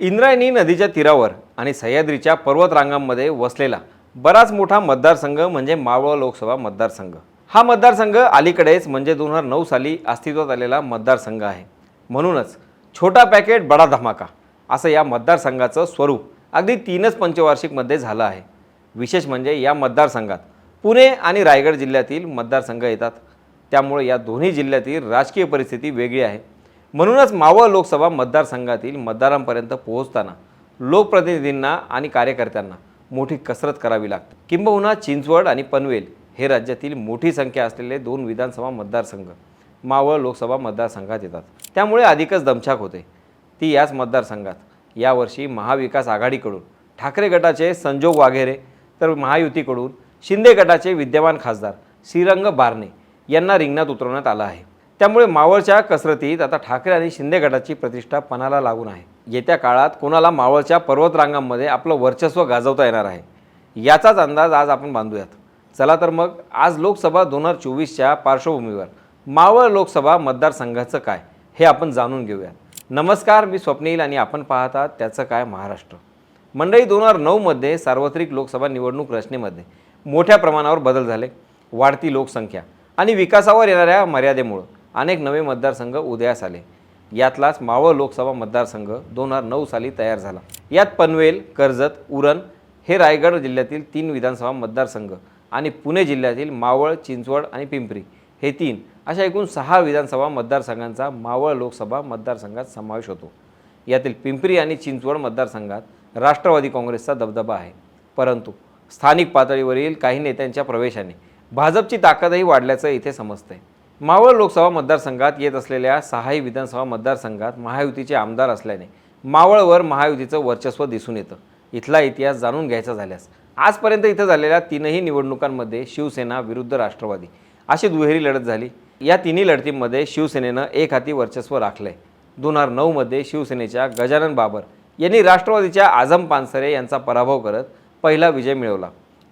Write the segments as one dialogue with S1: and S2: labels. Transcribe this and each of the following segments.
S1: इंद्रायणी नदीच्या तीरावर आणि सह्याद्रीच्या पर्वतरांगांमध्ये वसलेला बराच मोठा मतदारसंघ म्हणजे मावळ लोकसभा मतदारसंघ. हा मतदारसंघ अलीकडेच म्हणजे दोन हजार नऊ साली अस्तित्वात आलेला मतदारसंघ आहे. म्हणूनच छोटा पॅकेट बडा धमाका असं या मतदारसंघाचं स्वरूप अगदी तीनच पंचवार्षिकमध्ये झालं आहे. विशेष म्हणजे या मतदारसंघात पुणे आणि रायगड जिल्ह्यातील मतदारसंघ येतात. त्यामुळे या दोन्ही जिल्ह्यातील राजकीय परिस्थिती वेगळी आहे. म्हणूनच मावळ लोकसभा मतदारसंघातील मतदारांपर्यंत पोहोचताना लोकप्रतिनिधींना आणि कार्यकर्त्यांना मोठी कसरत करावी लागते. किंबहुना चिंचवड आणि पनवेल हे राज्यातील मोठी संख्या असलेले दोन विधानसभा मतदारसंघ मावळ लोकसभा मतदारसंघात येतात. त्यामुळे अधिकच दमछाक होते. ती याच मतदारसंघात. यावर्षी महाविकास आघाडीकडून ठाकरे गटाचे संजोग वाघेरे तर महायुतीकडून शिंदे गटाचे विद्यमान खासदार श्रीरंग बारणे यांना रिंगणात उतरवण्यात आलं आहे. त्यामुळे मावळच्या कसरतीत आता ठाकरे आणि शिंदे गटाची प्रतिष्ठा पणाला लागून आहे. येत्या काळात कोणाला मावळच्या पर्वतरांगांमध्ये आपलं वर्चस्व गाजवता येणार आहे? याचाच अंदाज आज आपण बांधूयात. चला तर मग आज लोकसभा दोन हजार चोवीसच्या पार्श्वभूमीवर मावळ लोकसभा मतदारसंघाचं काय हे आपण जाणून घेऊयात. नमस्कार मी स्वप्नील आणि आपण पाहतात त्याचं काय महाराष्ट्र. मंडळी दोन हजार नऊमध्ये सार्वत्रिक लोकसभा निवडणूक रचनेमध्ये मोठ्या प्रमाणावर बदल झाले. वाढती लोकसंख्या आणि विकासावर येणाऱ्या मर्यादेमुळं अनेक नवे मतदारसंघ उदयास आले. यातलाच मावळ लोकसभा मतदारसंघ दोन हजार नऊ साली तयार झाला. यात पनवेल कर्जत उरण हे रायगड जिल्ह्यातील तीन विधानसभा मतदारसंघ आणि पुणे जिल्ह्यातील मावळ चिंचवड आणि पिंपरी हे तीन अशा एकूण सहा विधानसभा मतदारसंघांचा मावळ लोकसभा मतदारसंघात समावेश होतो. यातील पिंपरी आणि चिंचवड मतदारसंघात राष्ट्रवादी काँग्रेसचा दबदबा आहे. परंतु स्थानिक पातळीवरील काही नेत्यांच्या प्रवेशाने भाजपची ताकदही वाढल्याचं इथे समजतंय. मावळ लोकसभा मतदारसंघात येत असलेल्या सहाही विधानसभा मतदारसंघात महायुतीचे आमदार असल्याने मावळवर महायुतीचं वर्चस्व दिसून येतं. इथला इतिहास जाणून घ्यायचा झाल्यास आजपर्यंत इथं झालेल्या तीनही निवडणुकांमध्ये शिवसेना विरुद्ध राष्ट्रवादी अशी दुहेरी लढत झाली. या तिन्ही लढतींमध्ये शिवसेनेनं एक हाती वर्चस्व राखलंय. दोन हजार नऊमध्ये शिवसेनेच्या गजानन बाबर यांनी राष्ट्रवादीच्या आझम पानसरे यांचा पराभव करत पहिला विजय मिळवला.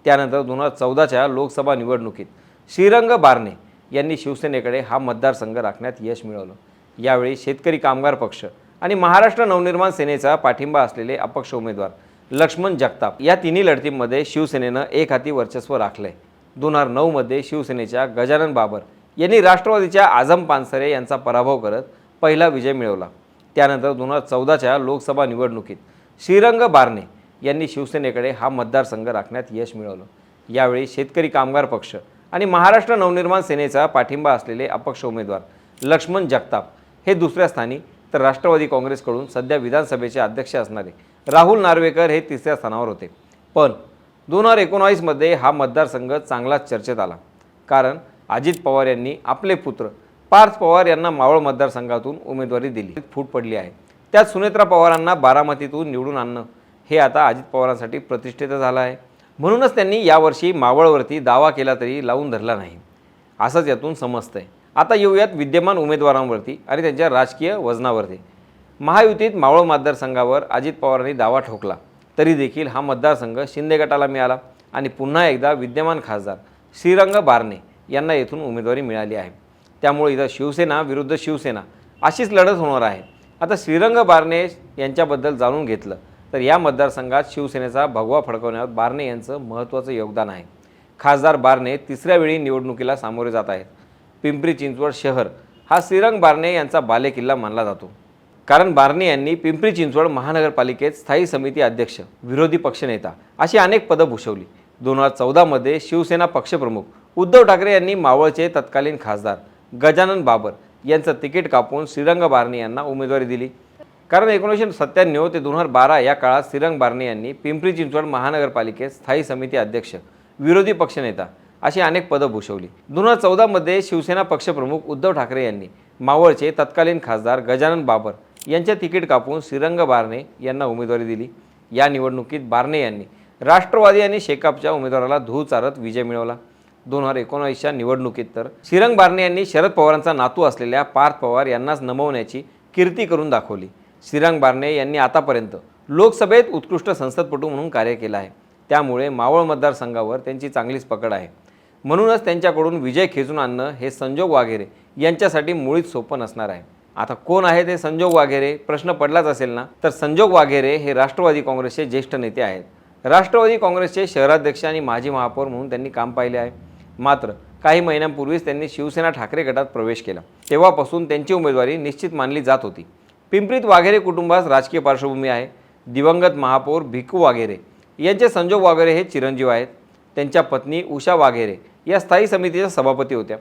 S1: त्यानंतर दोन हजार चौदाच्या लोकसभा निवडणुकीत श्रीरंग बारणे यांनी शिवसेनेकडे हा मतदारसंघ राखण्यात यश मिळवलं. यावेळी शेतकरी कामगार पक्ष आणि महाराष्ट्र नवनिर्माण सेनेचा पाठिंबा असलेले अपक्ष उमेदवार लक्ष्मण जगताप या तिन्ही लढतींमध्ये शिवसेनेनं एक हाती वर्चस्व राखलंय. दोन हजार नऊमध्ये शिवसेनेच्या गजानन बाबर यांनी राष्ट्रवादीच्या आझम पानसरे यांचा पराभव करत पहिला विजय मिळवला. त्यानंतर दोन हजार चौदाच्या लोकसभा निवडणुकीत श्रीरंग बारणे यांनी शिवसेनेकडे हा मतदारसंघ राखण्यात यश मिळवलं. यावेळी शेतकरी कामगार पक्ष आणि महाराष्ट्र नवनिर्माण सेनेचा पाठिंबा असलेले अपक्ष उमेदवार लक्ष्मण जगताप हे दुसऱ्या स्थानी तर राष्ट्रवादी काँग्रेसकडून सध्या विधानसभेचे अध्यक्ष असणारे राहुल नार्वेकर हे तिसऱ्या स्थानावर होते. पण दोन हजार एकोणावीसमध्ये हा मतदारसंघ चांगलाच चर्चेत आला. कारण अजित पवार यांनी आपले पुत्र पार्थ पवार यांना मावळ मतदारसंघातून उमेदवारी दिली. फूट पडली आहे. त्यात सुनेत्रा पवारांना बारामतीतून निवडून आणणं हे आता अजित पवारांसाठी प्रतिष्ठेचं झालं आहे. म्हणूनच त्यांनी यावर्षी मावळवरती दावा केला तरी लावून धरला नाही. असंच यातून समजतंय. आता येऊयात विद्यमान उमेदवारांवरती आणि त्यांच्या राजकीय वजनावरती. महायुतीत मावळ मतदारसंघावर अजित पवारांनी दावा ठोकला. तरी देखील हा मतदारसंघ शिंदे गटाला मिळाला आणि पुन्हा एकदा विद्यमान खासदार श्रीरंग बारणे यांना येथून उमेदवारी मिळाली आहे. त्यामुळे इथं शिवसेना विरुद्ध शिवसेना अशीच लढत होणार आहे. आता श्रीरंग बारणे यांच्याबद्दल जाणून घेतलं. तर या मतदारसंघात शिवसेनेचा भगवा फडकवण्यात बारणे यांचं महत्त्वाचं योगदान आहे. खासदार बारणे तिसऱ्या वेळी निवडणुकीला सामोरे जात आहेत. पिंपरी चिंचवड शहर हा श्रीरंग बारणे यांचा बालेकिल्ला मानला जातो. कारण बारणे यांनी पिंपरी चिंचवड महानगरपालिकेत स्थायी समिती अध्यक्ष विरोधी पक्षनेता अशी अनेक पदं भूषवली. दोन हजार चौदामध्ये शिवसेना पक्षप्रमुख उद्धव ठाकरे यांनी मावळचे तत्कालीन खासदार गजानन बाबर यांचं तिकीट कापून श्रीरंग बारणे यांना उमेदवारी दिली. कारण एकोणीसशे सत्त्याण्णव ते दोन हजार बारा या काळात सिरंग बारणे यांनी पिंपरी चिंचवड महानगरपालिकेत स्थायी समिती अध्यक्ष विरोधी पक्षनेता अशी अनेक पदं भूषवली. दोन हजार चौदामध्ये शिवसेना पक्षप्रमुख उद्धव ठाकरे यांनी मावळचे तत्कालीन खासदार गजानन बाबर यांच्या तिकीट कापून श्रीरंग बारणे यांना उमेदवारी दिली. या निवडणुकीत बारणे यांनी राष्ट्रवादी आणि शेकापच्या उमेदवाराला धूळ चारत विजय मिळवला. दोन हजार एकोणावीसच्या निवडणुकीत तर श्रीरंग बारणे यांनी शरद पवारांचा नातू असलेल्या पार्थ पवार यांनाच नमवण्याची कीर्ती करून दाखवली. श्रीरंग बारणे यांनी आतापर्यंत लोकसभेत उत्कृष्ट संसदपटू म्हणून कार्य केलं आहे. त्यामुळे मावळ मतदारसंघावर त्यांची चांगलीच पकड आहे. म्हणूनच त्यांच्याकडून विजय खेचून आणणं हे संजोग वाघेरे यांच्यासाठी मुळीच सोपं नसणार आहे. आता कोण आहे ते संजोग वाघेरे? प्रश्न पडलाच असेल ना? तर संजोग वाघेरे हे राष्ट्रवादी काँग्रेसचे ज्येष्ठ नेते आहेत. राष्ट्रवादी काँग्रेसचे शहराध्यक्ष आणि माजी महापौर म्हणून त्यांनी काम पाहिले आहे. मात्र काही महिन्यांपूर्वीच त्यांनी शिवसेना ठाकरे गटात प्रवेश केला. तेव्हापासून त्यांची उमेदवारी निश्चित मानली जात होती. पिंपरीत वाघेरे कुटुंबास राजकीय पार्श्वभूमी आहे. दिवंगत महापौर भिकू वाघेरे यांचे संजोग वाघेरे हे चिरंजीव आहेत. त्यांच्या पत्नी उषा वाघेरे या स्थायी समितीच्या सभापती होत्या.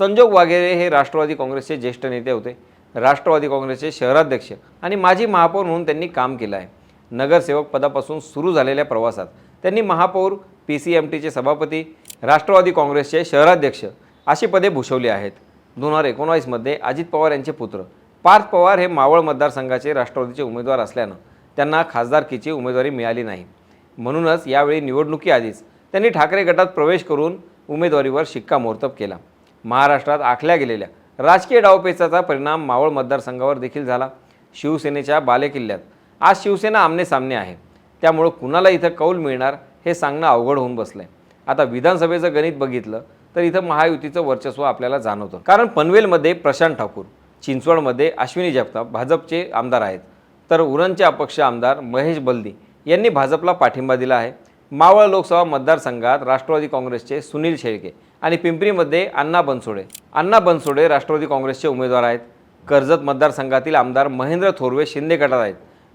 S1: संजोग वाघेरे हे राष्ट्रवादी काँग्रेसचे ज्येष्ठ नेते होते. राष्ट्रवादी काँग्रेसचे शहराध्यक्ष आणि माजी महापौर म्हणून त्यांनी काम केलं आहे. नगरसेवक पदापासून सुरू झालेल्या प्रवासात त्यांनी महापौर पी सी एम टीचे सभापती राष्ट्रवादी काँग्रेसचे शहराध्यक्ष अशी पदे भूषवली आहेत. दोन हजार एकोणावीसमध्ये अजित पवार यांचे पुत्र पार्थ पवार हे मावळ मतदारसंघाचे राष्ट्रवादीचे उमेदवार असल्यानं त्यांना खासदारकीची उमेदवारी मिळाली नाही. म्हणूनच यावेळी निवडणुकीआधीच त्यांनी ठाकरे गटात प्रवेश करून उमेदवारीवर शिक्कामोर्तब केला. महाराष्ट्रात आखल्या गेलेल्या राजकीय डावपेचाचा परिणाम मावळ मतदारसंघावर देखील झाला. शिवसेनेच्या बालेकिल्ल्यात. आज शिवसेना आमनेसामने आहे. त्यामुळं कुणाला इथं कौल मिळणार हे सांगणं अवघड होऊन बसलं आहे आता विधानसभेचं गणित बघितलं तर इथं महायुतीचं वर्चस्व आपल्याला जाणवतं. कारण पनवेलमध्ये प्रशांत ठाकूर चिंचवडमध्ये अश्विनी जगताप भाजपचे आमदार आहेत. तर उरणचे अपक्ष आमदार महेश बल्दी यांनी भाजपला पाठिंबा दिला आहे. मावळ लोकसभा मतदारसंघात राष्ट्रवादी काँग्रेसचे सुनील शेळके आणि पिंपरीमध्ये अण्णा बनसोडे. अण्णा बनसोडे राष्ट्रवादी काँग्रेसचे उमेदवार आहेत. कर्जत मतदारसंघातील आमदार महेंद्र थोरवे शिंदे गटात आहेत.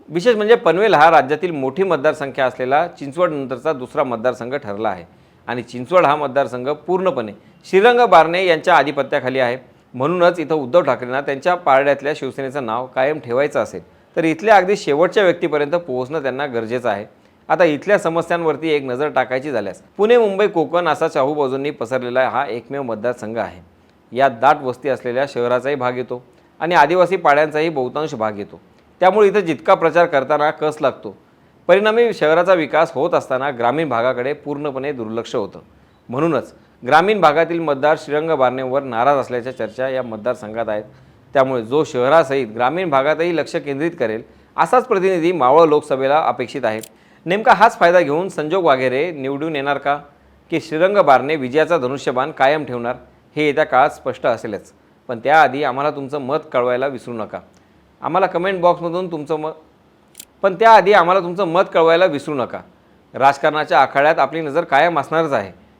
S1: विशेष म्हणजे पनवेल हा राज्यातील मोठी मतदारसंख्या असलेला चिंचवडनंतरचा दुसरा मतदारसंघ ठरला आहे. आणि चिंचवड हा मतदारसंघ पूर्णपणे श्रीरंग बारणे यांच्या आधिपत्याखाली आहे. म्हणूनच इथं उद्धव ठाकरेंना त्यांच्या पारड्यातल्या शिवसेनेचं नाव कायम ठेवायचं असेल तर इथल्या अगदी शेवटच्या व्यक्तीपर्यंत पोहोचणं त्यांना गरजेचं आहे. आता इथल्या समस्यांवरती एक नजर टाकायची झाल्यास पुणे मुंबई कोकण असा चाहूबाजूंनी पसरलेला हा एकमेव मतदारसंघ आहे. यात दाट वस्ती असलेल्या शहराचाही भाग येतो आणि आदिवासी पाड्यांचाही बहुतांश भाग येतो. त्यामुळे इथं जितका प्रचार करताना कस लागतो? परिणामी शहराचा विकास होत असताना ग्रामीण भागाकडे पूर्णपणे दुर्लक्ष होतं. म्हणूनच ग्रामीण भागातील मतदार श्रीरंग बारणेवर नाराज असल्याच्या चर्चा या मतदारसंघात आहेत. त्यामुळे जो शहरासहित ग्रामीण भागातही लक्ष केंद्रित करेल असाच प्रतिनिधी मावळ लोकसभेला अपेक्षित आहे. नेमका हाच फायदा घेऊन संजोग वाघेरे निवडून येणार का? की श्रीरंग बारणे विजयाचा धनुष्यबाण कायम ठेवणार हे येत्या काळात स्पष्ट असेलच. पण त्याआधी आम्हाला तुमचं मत कळवायला विसरू नका. आम्हाला कमेंट बॉक्समधून तुमचं मत पण त्याआधी आम्हाला तुमचं मत कळवायला विसरू नका. राजकारणाच्या आखाड्यात आपली नजर कायम असणारच आहे.